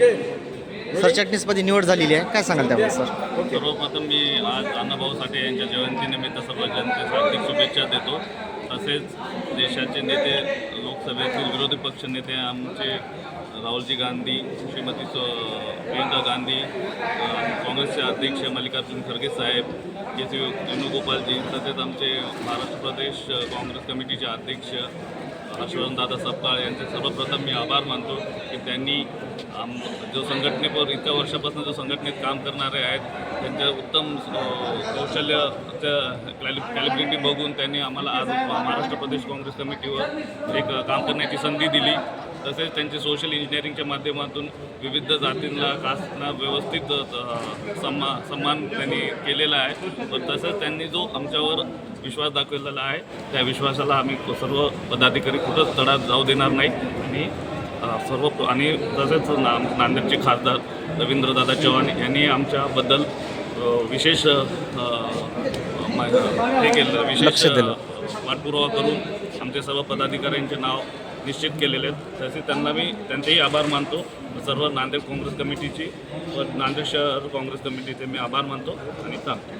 सरचिटणीसपदी निवड झालेली आहे. काय सांगाल त्याबद्दल सर? सर्वप्रथम मी आज अण्णाभाऊ साठे यांच्या जयंतीनिमित्त सर्व जनतेस हार्दिक शुभेच्छा देतो. तसेच देशाचे नेते लोकसभेतील विरोधी पक्ष नेते आमचे राहुलजी गांधी श्रीमती प्रियंका गांधी काँग्रेसचे अध्यक्ष मल्लिकार्जुन खरगे साहेब के सी वेणुगोपालजी तसेच आमचे महाराष्ट्र प्रदेश काँग्रेस कमिटीचे अध्यक्ष हर्षवर्धन सपकाळ यांचे सर्वप्रथम मी आभार मानतो की त्यांनी आम जो संघटनेवर इतक्या वर्षापासून जो संघटनेत काम करणारे आहेत त्यांच्या उत्तम कौशल्याच्या क्लॅलि कॅलि बघून त्यांनी आम्हाला आज महाराष्ट्र प्रदेश काँग्रेस कमिटीवर एक काम करण्याची संधी दिली. तसेच त्यांचे सोशल इंजिनिअरिंगच्या माध्यमातून विविध जातींना कास्टना व्यवस्थित सम्मा सन्मान त्यांनी केलेला आहे. पण तसंच त्यांनी जो आमच्यावर विश्वास दाखवलेला आहे त्या विश्वासाला आम्ही सर्व पदाधिकारी कुठंच तडात जाऊ देणार नाही. आणि सर्व आणि तसेच ना नांदेडचे खासदार रवींद्रदादा चव्हाण यांनी आमच्याबद्दल विशेष हे केलं विशेष पाठपुरावा करून आमचे सर्व पदाधिकाऱ्यांचे नाव निश्चित केलेले आहेत. तसे त्यांना मी त्यांचेही आभार मानतो. सर्व नांदेड काँग्रेस कमिटीची व नांदेड शहर काँग्रेस कमिटीचे मी आभार मानतो आणि थांबतो